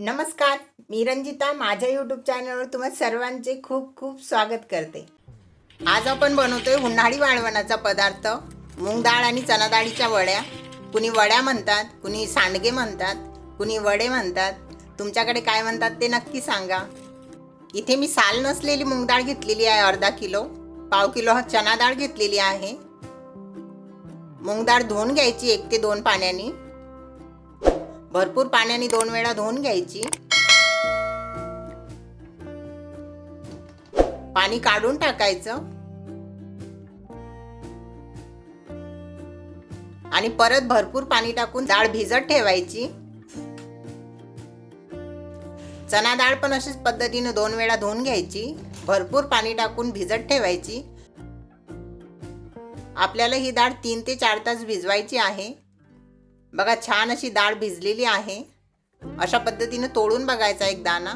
नमस्कार मी रंजिता. माझ्या यूट्यूब चॅनलवर तुम्हा सर्वांचे खूप खूप स्वागत करते. आज आपण बनवतोय उन्हाळी वाळवणाचा पदार्थ मूग डाळ आणि चना डाळीच्या वड्या. कुणी वड्या म्हणतात कुणी सांडगे म्हणतात कुणी वडे म्हणतात. तुमच्याकडे काय म्हणतात ते नक्की सांगा. इथे मी साल नसलेली मूग डाळ घेतलेली आहे अर्धा किलो. पाव किलो हा चना डाळ घेतलेली आहे. मूग डाळ धुवून घ्यायची एक ते दोन पाण्याने. भरपूर पाण्याने दोन वेळा धुवून घ्यायची. पाणी काढून टाकायचं. आणि परत भरपूर पाणी टाकून डाळ भिजत ठेवायची. चना डाळ पण अशीच पद्धतीने दोन वेळा धुवून घ्यायची. भरपूर पाणी टाकून भिजत ठेवायची. आपल्याला ही डाळ तीन ते चार तास भिजवायची आहे. बघा छान अशी डाळ भिजलेली आहे. अशा पद्धतीने तोडून बघायचा एक दाना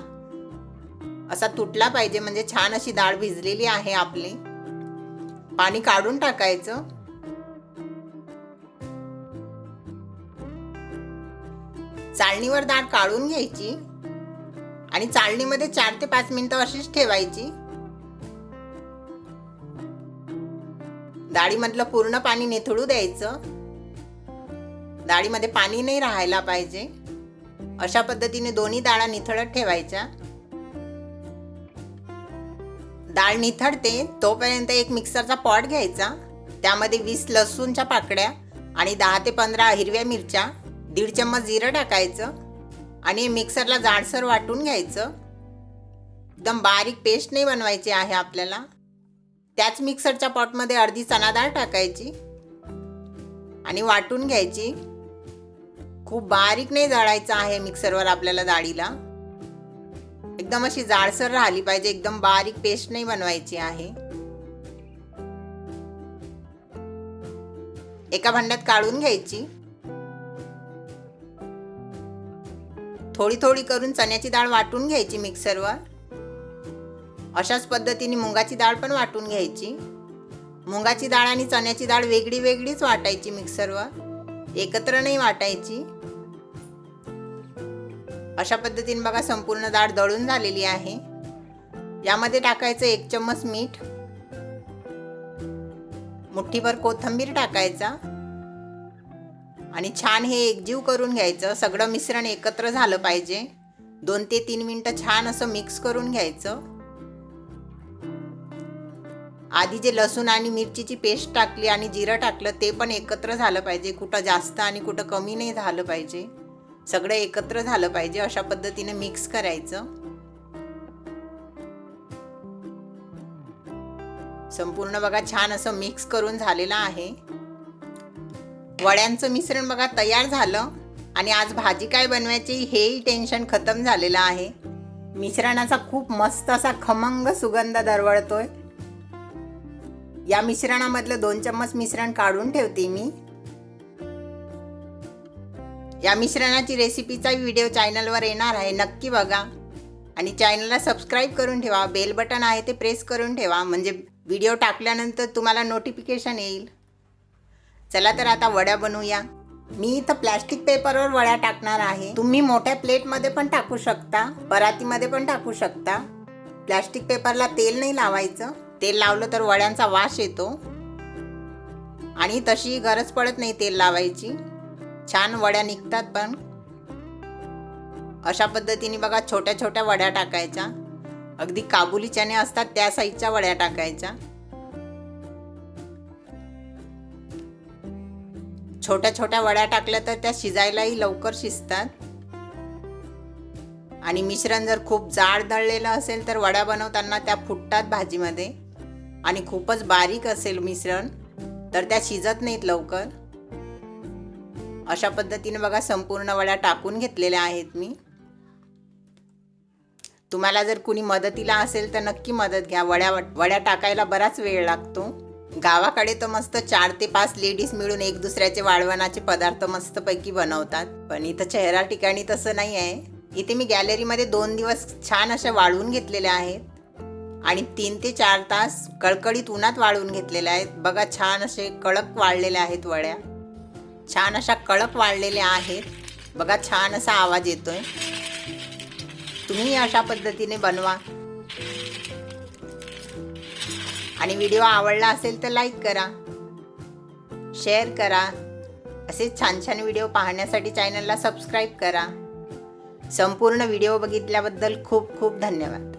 असा तुटला पाहिजे म्हणजे छान अशी डाळ भिजलेली आहे आपली. पाणी काढून टाकायचं. चाळणीवर डाळ काढून घ्यायची आणि चाळणीमध्ये चार ते पाच मिनिटं अशीच ठेवायची. डाळीमधलं पूर्ण पाणी निथळू द्यायचं. डाळीमध्ये पाणी नाही राहायला पाहिजे. अशा पद्धतीने दोन्ही डाळा निथळत ठेवायच्या. डाळ निथळते तोपर्यंत एक मिक्सरचा पॉट घ्यायचा. त्यामध्ये वीस लसूणच्या पाकड्या आणि दहा ते पंधरा हिरव्या मिरच्या दीड चम्मच जिरं टाकायचं आणि मिक्सरला जाडसर वाटून घ्यायचं. एकदम बारीक पेस्ट नाही बनवायची आहे आपल्याला. त्याच मिक्सरच्या पॉटमध्ये अर्धी चणा डाळ टाकायची आणि वाटून घ्यायची. खूप बारीक नाही जाळायचं आहे मिक्सरवर आपल्याला डाळीला एकदम अशी जाडसर राहिली पाहिजे एकदम बारीक पेस्ट नाही बनवायची आहे. एका भांड्यात काढून घ्यायची. थोडी थोडी करून चण्याची डाळ वाटून घ्यायची मिक्सरवर. अशाच पद्धतीने मुगाची डाळ पण वाटून घ्यायची. मुगाची डाळ आणि चण्याची डाळ वेगळी वेगळीच वाटायची मिक्सरवर. एकत्र नाही वाटायची. अशा पद्धतीने बघा संपूर्ण डाळ दळून झालेली आहे. यामध्ये टाकायचं एक चम्मच मीठ. मुठ्ठीभर कोथंबीर टाकायचा. आणि छान हे एकजीव करून घ्यायचं. सगळं मिश्रण एकत्र झालं पाहिजे. दोन ते तीन मिनटं छान असं मिक्स करून घ्यायचं. आधी जे लसूण आणि मिरचीची पेस्ट टाकली आणि जिरं टाकलं ते पण एकत्र झालं पाहिजे. कुठं जास्त आणि कुठं कमी नाही झालं पाहिजे. सगळं एकत्र झालं पाहिजे अशा पद्धतीने मिक्स करायचं. संपूर्ण बघा छान असं मिक्स करून झालेलं आहे. वड्यांचं मिश्रण बघा तयार झालं आणि आज भाजी काय बनवायची हेही टेन्शन खतम झालेलं आहे. मिश्रणाचा खूप मस्त असा खमंग सुगंध दरवळतोय. या मिश्रणामधलं दोन चम्मच मिश्रण काढून ठेवते मी. या मिश्रणाची रेसिपीचा व्हिडिओ चॅनलवर येणार आहे नक्की बघा. आणि चॅनलला सबस्क्राईब करून ठेवा बेल बटन आहे ते प्रेस करून ठेवा म्हणजे व्हिडिओ टाकल्यानंतर तुम्हाला नोटिफिकेशन येईल. चला तर आता वड्या बनवूया. मी इथं प्लॅस्टिक पेपरवर वड्या टाकणार आहे. तुम्ही मोठ्या प्लेटमध्ये पण टाकू शकता परातीमध्ये पण टाकू शकता. प्लॅस्टिक पेपरला तेल नाही लावायचं. तेल लावलं तर वड्यांचा वास येतो. आणि तशी गरज पडत नाही तेल लावायची. छान वड्या निघतात पण अशा पद्धतीने बघा छोट्या छोट्या वड्या टाकायच्या. अगदी काबुली चणे असतात त्या साईजच्या वड्या टाकायच्या. छोट्या छोट्या वड्या टाकल्या तर त्या शिजायलाही लवकर शिजतात. आणि मिश्रण जर खूप जाड दळलेलं असेल तर वड्या बनवताना त्या फुटतात भाजीमध्ये. आणि खूपच बारीक असेल मिश्रण तर त्या शिजत नाहीत लवकर. अशा पद्धतीने बघा संपूर्ण वड्या टाकून घेतलेल्या आहेत मी. तुम्हाला जर कुणी मदतीला असेल तर नक्की मदत घ्या. वड्या वड्या टाकायला बराच वेळ लागतो. गावाकडे तर मस्त चार ते पाच लेडीज मिळून एक दुसऱ्याचे वाळवणाचे पदार्थ मस्तपैकी बनवतात. पण इथं चेहरा ठिकाणी तसं नाही आहे. इथे मी गॅलरीमध्ये दोन दिवस छान अशा वाळवून घेतलेल्या आहेत. आणि तीन ते चार तास कळकळीत उन्हात वाळवून घेतलेल्या आहेत. बघा छान असे कडक वाळलेल्या आहेत वड्या. छान अशा कळप वाळलेल्या आहेत. बघा छान असा आवाज येतोय. तुम्ही अशा पद्धतीने बनवा. आणि व्हिडिओ आवडला असेल तर लाईक करा. शेअर करा. असेच छान छान व्हिडिओ पाहण्यासाठी चॅनलला सबस्क्राईब करा. संपूर्ण व्हिडिओ बघितल्याबद्दल खूप खूप धन्यवाद.